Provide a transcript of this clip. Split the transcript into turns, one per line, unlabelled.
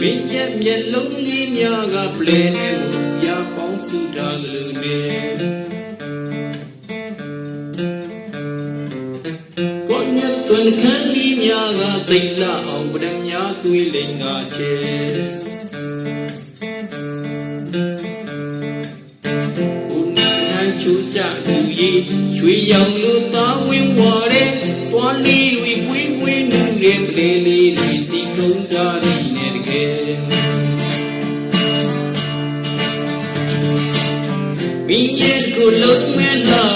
ပင်ရဲ့မျက်လုံးလေးများကပလဲနေမှုပြပေါင်းစုထားသလိုနဲ့ကိုညက်သွန်ခန်းလေးများကသိလာအောင်ပဒများသွေးလိန်ကချေကိုနာနိုင်ချူကြလူကြီးရွှေရောင်လူသားဝင်းဝါတဲ့တွားလေးတွေပွေးပွေးနူတဲ့ပလေလေးတွေ တီကုန်းသားသည်နဲ့တကယ်မိရဲ့ကိုလုံးမဲလာတဲ့ဘုရားရဲ့